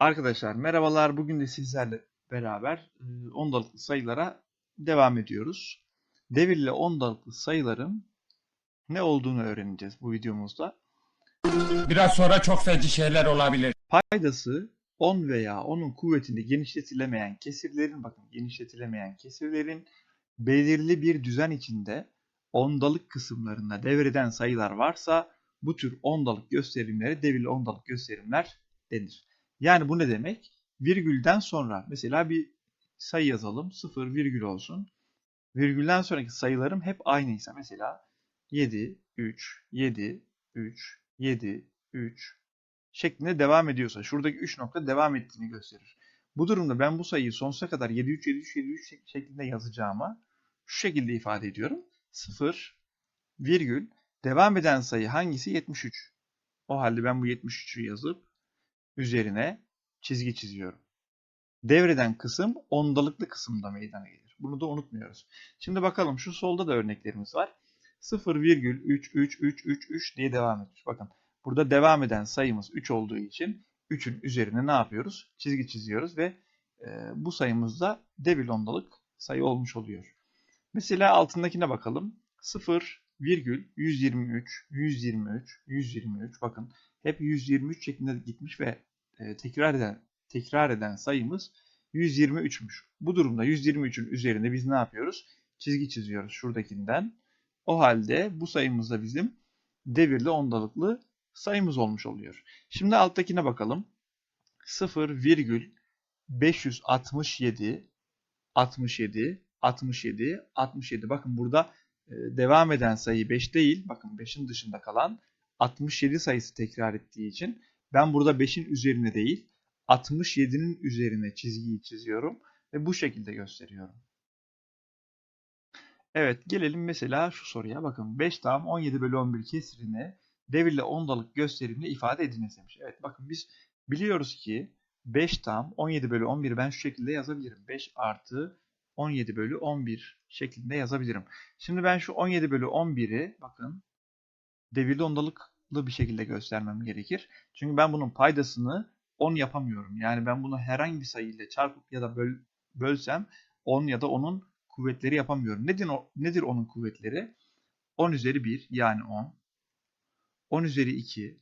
Arkadaşlar merhabalar. Bugün de sizlerle beraber ondalıklı sayılara devam ediyoruz. Devirli ondalıklı sayıların ne olduğunu öğreneceğiz bu videomuzda. Biraz sonra çok feci şeyler olabilir. Paydası 10 veya onun kuvvetini genişletilemeyen kesirlerin bakın genişletilemeyen kesirlerin belirli bir düzen içinde ondalık kısımlarında devreden sayılar varsa bu tür ondalık gösterimlere devirli ondalık gösterimler denir. Yani bu ne demek? Virgülden sonra mesela bir sayı yazalım. 0 virgül olsun. Virgülden sonraki sayılarım hep aynıysa mesela 7, 3, 7, 3, 7, 3 şeklinde devam ediyorsa şuradaki 3 nokta devam ettiğini gösterir. Bu durumda ben bu sayıyı sonsuza kadar 7, 3, 7, 3, 7, 3 şeklinde yazacağıma şu şekilde ifade ediyorum. 0, virgül, devam eden sayı hangisi? 73. O halde ben bu 73'ü yazıp üzerine çizgi çiziyorum. Devreden kısım ondalıklı kısımda meydana gelir. Bunu da unutmuyoruz. Şimdi bakalım şu solda da örneklerimiz var. 0,33333 diye devam etmiş. Bakın burada devam eden sayımız 3 olduğu için 3'ün üzerine ne yapıyoruz? Çizgi çiziyoruz ve e, bu sayımızda devirli ondalık sayı olmuş oluyor. Mesela altındakine bakalım. 0, virgül 123, 123, 123 bakın hep 123 şeklinde gitmiş ve e, tekrar eden tekrar eden sayımız 123'müş. Bu durumda 123'ün üzerinde biz ne yapıyoruz? Çizgi çiziyoruz şuradakinden. O halde bu sayımız da bizim devirli ondalıklı sayımız olmuş oluyor. Şimdi alttakine bakalım. 0 virgül 567 67 67 67 bakın burada e, devam eden sayı 5 değil. Bakın 5'in dışında kalan 67 sayısı tekrar ettiği için ben burada 5'in üzerine değil 67'nin üzerine çizgiyi çiziyorum ve bu şekilde gösteriyorum. Evet gelelim mesela şu soruya. Bakın 5 tam 17 bölü 11 kesirini devirle ondalık gösterimle ifade ediniz demiş. Evet bakın biz biliyoruz ki 5 tam 17 bölü 11 ben şu şekilde yazabilirim. 5 artı 17 bölü 11 şeklinde yazabilirim. Şimdi ben şu 17 bölü 11'i bakın devirli ondalıklı bir şekilde göstermem gerekir. Çünkü ben bunun paydasını 10 yapamıyorum. Yani ben bunu herhangi bir sayıyla çarpıp ya da böl, bölsem 10 ya da onun kuvvetleri yapamıyorum. Nedir, o, nedir onun kuvvetleri? 10 üzeri 1 yani 10. 10 üzeri 2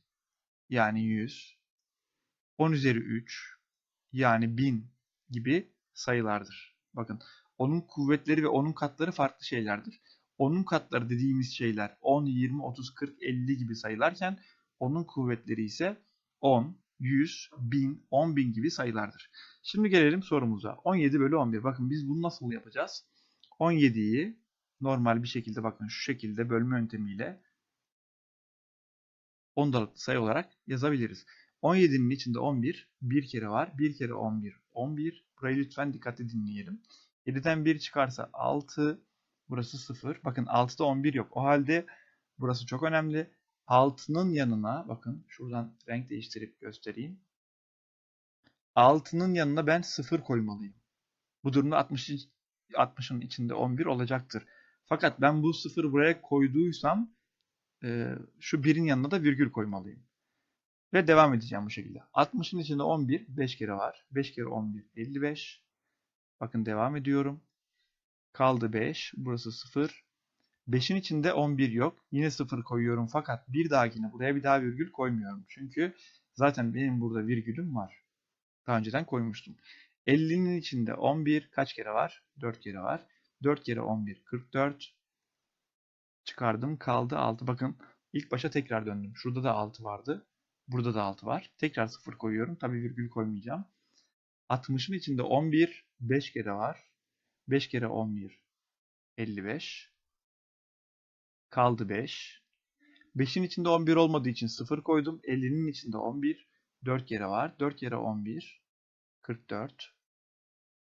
yani 100. 10 üzeri 3 yani 1000 gibi sayılardır. Bakın onun kuvvetleri ve onun katları farklı şeylerdir. Onun katları dediğimiz şeyler 10, 20, 30, 40, 50 gibi sayılarken onun kuvvetleri ise 10, 100, 1000, 10.000 gibi sayılardır. Şimdi gelelim sorumuza. 17 bölü 11. Bakın biz bunu nasıl yapacağız? 17'yi normal bir şekilde bakın şu şekilde bölme yöntemiyle ondalıklı sayı olarak yazabiliriz. 17'nin içinde 11 bir kere var. Bir kere 11, 11. Burayı lütfen dikkatli dinleyelim. 7'den 1 çıkarsa 6. Burası 0. Bakın 6'da 11 yok. O halde burası çok önemli. 6'nın yanına bakın şuradan renk değiştirip göstereyim. 6'nın yanına ben 0 koymalıyım. Bu durumda 60 60'ın içinde 11 olacaktır. Fakat ben bu 0'ı buraya koyduysam e, şu 1'in yanına da virgül koymalıyım. Ve devam edeceğim bu şekilde. 60'ın içinde 11 5 kere var. 5 kere 11 55. Bakın devam ediyorum. Kaldı 5. Burası 0. 5'in içinde 11 yok. Yine 0 koyuyorum fakat bir dahakine buraya bir daha virgül koymuyorum. Çünkü zaten benim burada virgülüm var. Daha önceden koymuştum. 50'nin içinde 11 kaç kere var? 4 kere var. 4 kere 11 44. Çıkardım kaldı 6. Bakın ilk başa tekrar döndüm. Şurada da 6 vardı. Burada da 6 var. Tekrar 0 koyuyorum. Tabii virgül koymayacağım. 60'ın içinde 11 5 kere var. 5 kere 11 55. Kaldı 5. 5'in içinde 11 olmadığı için 0 koydum. 50'nin içinde 11. 4 kere var. 4 kere 11. 44.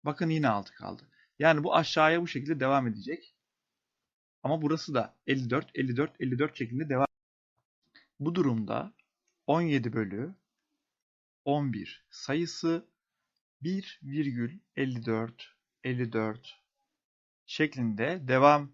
Bakın yine 6 kaldı. Yani bu aşağıya bu şekilde devam edecek. Ama burası da 54, 54, 54 şeklinde devam Bu durumda 17 bölü 11 sayısı 1,54 54 şeklinde devam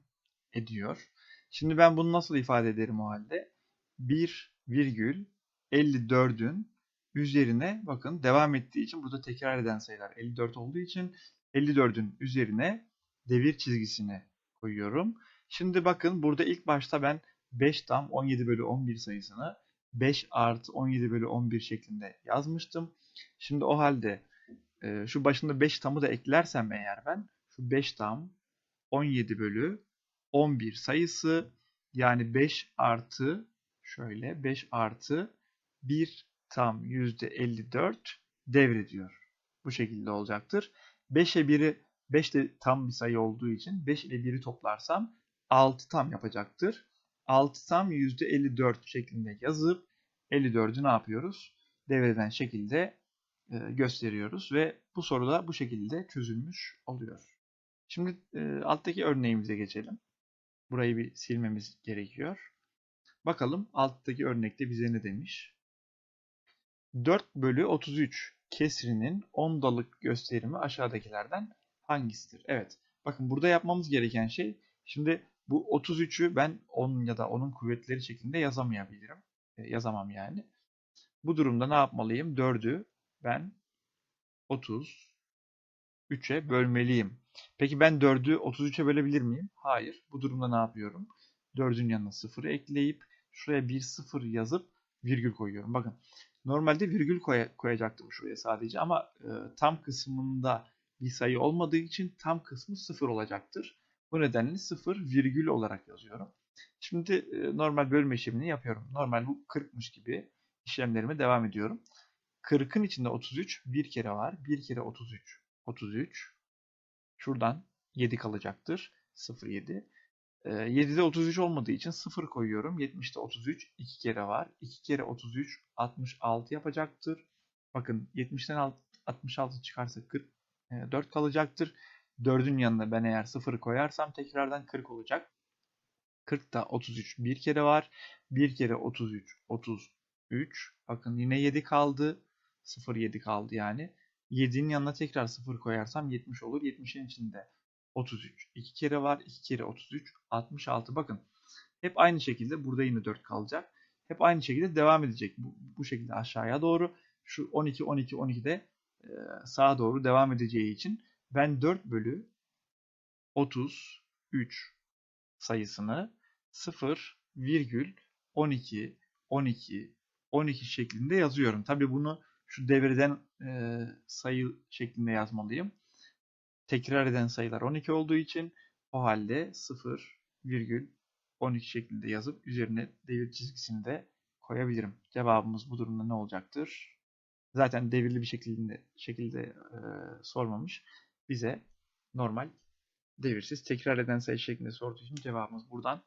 ediyor. Şimdi ben bunu nasıl ifade ederim o halde? 1,54'ün üzerine bakın devam ettiği için burada tekrar eden sayılar 54 olduğu için 54'ün üzerine devir çizgisini koyuyorum. Şimdi bakın burada ilk başta ben 5 tam 17 bölü 11 sayısını 5 artı 17 bölü 11 şeklinde yazmıştım. Şimdi o halde e, şu başında 5 tamı da eklersem eğer ben şu 5 tam 17 bölü 11 sayısı yani 5 artı şöyle 5 artı 1 tam %54 devrediyor. Bu şekilde olacaktır. 5'e 1'i 5 de tam bir sayı olduğu için 5 ile 1'i toplarsam 6 tam yapacaktır. 6 tam %54 şeklinde yazıp 54'ü ne yapıyoruz? Devreden şekilde gösteriyoruz ve bu soruda bu şekilde çözülmüş oluyor. Şimdi e, alttaki örneğimize geçelim. Burayı bir silmemiz gerekiyor. Bakalım alttaki örnekte bize ne demiş? 4 bölü 33 kesrinin ondalık gösterimi aşağıdakilerden hangisidir? Evet. Bakın burada yapmamız gereken şey şimdi bu 33'ü ben 10 ya da onun kuvvetleri şeklinde yazamayabilirim. E, yazamam yani. Bu durumda ne yapmalıyım? 4'ü ben 33'e bölmeliyim. Peki ben 4'ü 33'e bölebilir miyim? Hayır. Bu durumda ne yapıyorum? 4'ün yanına 0'ı ekleyip şuraya bir 0 yazıp virgül koyuyorum. Bakın normalde virgül koy koyacaktım şuraya sadece ama e, tam kısmında bir sayı olmadığı için tam kısmı 0 olacaktır. Bu nedenle 0 virgül olarak yazıyorum. Şimdi e, normal bölme işlemini yapıyorum. Normal bu 40'mış gibi işlemlerime devam ediyorum. 40'ın içinde 33 bir kere var. 1 kere 33. 33. Şuradan 7 kalacaktır. 0 7. E, 7'de 33 olmadığı için 0 koyuyorum. 70'te 33 2 kere var. 2 kere 33 66 yapacaktır. Bakın 70'ten 66 çıkarsa 44 kalacaktır. 4'ün yanına ben eğer 0 koyarsam tekrardan 40 olacak. 40'ta 33 bir kere var. 1 kere 33 33. Bakın yine 7 kaldı. 0 7 kaldı yani. 7'nin yanına tekrar 0 koyarsam 70 olur. 70'in içinde 33. 2 kere var. 2 kere 33 66. Bakın hep aynı şekilde burada yine 4 kalacak. Hep aynı şekilde devam edecek. Bu, bu şekilde aşağıya doğru. Şu 12 12 12 de sağa doğru devam edeceği için ben 4 bölü 33 sayısını 0 virgül 12 12 12 şeklinde yazıyorum. Tabi bunu şu devreden e, sayı şeklinde yazmalıyım. Tekrar eden sayılar 12 olduğu için o halde 0 virgül 12 şeklinde yazıp üzerine devir çizgisini de koyabilirim. Cevabımız bu durumda ne olacaktır? Zaten devirli bir şekilde şekilde e, sormamış. Bize normal devirsiz tekrar eden sayı şeklinde sorduğu için cevabımız buradan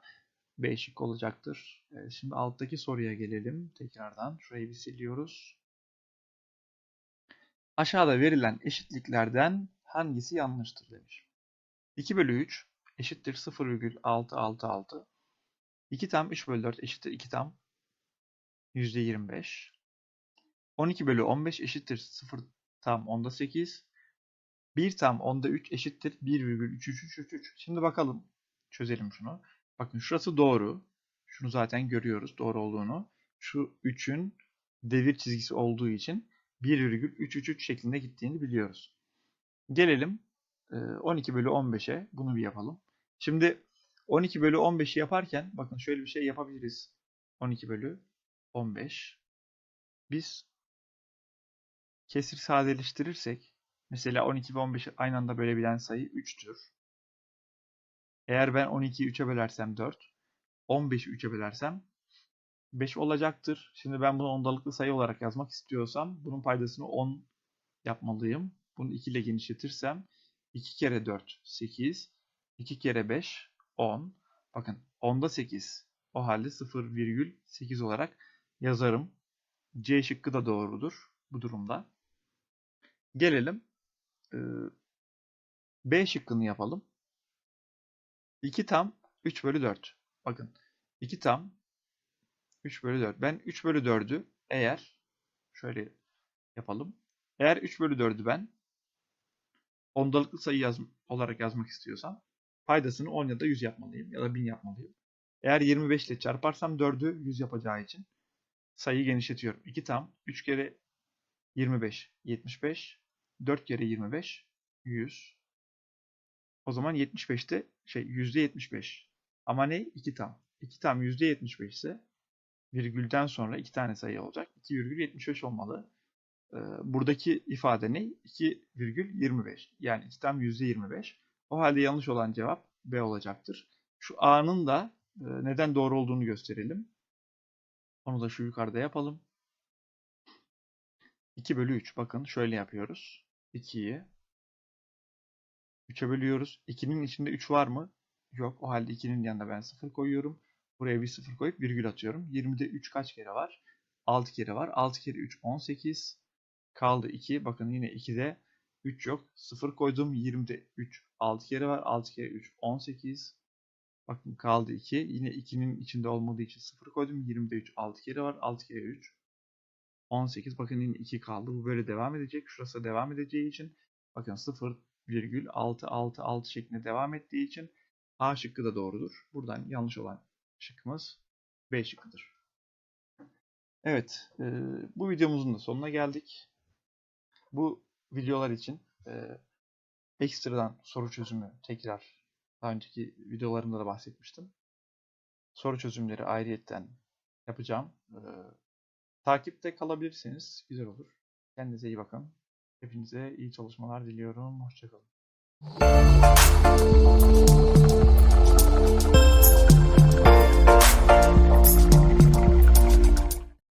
B şık olacaktır. Evet, şimdi alttaki soruya gelelim tekrardan. Şurayı bir siliyoruz. Aşağıda verilen eşitliklerden hangisi yanlıştır demiş. 2 bölü 3 eşittir 0,666. 2 tam 3 bölü 4 eşittir 2 tam %25. 12 bölü 15 eşittir 0 tam onda 8. 1 tam onda 3 eşittir 1,33333. Şimdi bakalım çözelim şunu. Bakın şurası doğru. Şunu zaten görüyoruz doğru olduğunu. Şu 3'ün devir çizgisi olduğu için 1,333 şeklinde gittiğini biliyoruz. Gelelim 12 bölü 15'e. Bunu bir yapalım. Şimdi 12 bölü 15'i yaparken bakın şöyle bir şey yapabiliriz. 12 bölü 15. Biz kesir sadeleştirirsek mesela 12 ve 15'i aynı anda bölebilen sayı 3'tür. Eğer ben 12'yi 3'e bölersem 4, 15'i 3'e bölersem 5 olacaktır. Şimdi ben bunu ondalıklı sayı olarak yazmak istiyorsam bunun paydasını 10 yapmalıyım. Bunu 2 ile genişletirsem 2 kere 4 8, 2 kere 5 10. Bakın 10'da 8. O halde 0,8 olarak yazarım. C şıkkı da doğrudur bu durumda. Gelelim B şıkkını yapalım. 2 tam 3 bölü 4. Bakın 2 tam 3 bölü 4. Ben 3 bölü 4'ü eğer şöyle yapalım. Eğer 3 bölü 4'ü ben ondalıklı sayı yaz, olarak yazmak istiyorsam paydasını 10 ya da 100 yapmalıyım ya da 1000 yapmalıyım. Eğer 25 ile çarparsam 4'ü 100 yapacağı için sayıyı genişletiyorum. 2 tam 3 kere 25, 75. 4 kere 25, 100. O zaman 75'te şey %75. Ama ne? 2 tam. 2 tam %75 ise virgülden sonra iki tane sayı olacak. 2,75 olmalı. Ee, buradaki ifade ne? 2,25. Yani 2 tam %25. O halde yanlış olan cevap B olacaktır. Şu A'nın da e, neden doğru olduğunu gösterelim. Onu da şu yukarıda yapalım. 2 bölü 3. Bakın şöyle yapıyoruz. 2'yi 3'e bölüyoruz. 2'nin içinde 3 var mı? Yok. O halde 2'nin yanına ben 0 koyuyorum. Buraya bir 0 koyup virgül atıyorum. 20'de 3 kaç kere var? 6 kere var. 6 kere 3 18. Kaldı 2. Bakın yine 2'de 3 yok. 0 koydum. 20'de 3 6 kere var. 6 kere 3 18. Bakın kaldı 2. Yine 2'nin içinde olmadığı için 0 koydum. 20'de 3 6 kere var. 6 kere 3 18. Bakın yine 2 kaldı. Bu böyle devam edecek. Şurası devam edeceği için bakın 0 virgül 6 6 6 şeklinde devam ettiği için A şıkkı da doğrudur. Buradan yanlış olan şıkkımız B şıkkıdır. Evet, e, bu videomuzun da sonuna geldik. Bu videolar için e, ekstradan soru çözümü tekrar daha önceki videolarımda da bahsetmiştim. Soru çözümleri ayrıyetten yapacağım. E, takipte kalabilirseniz güzel olur. Kendinize iyi bakın. Hepinize iyi çalışmalar diliyorum. Hoşçakalın.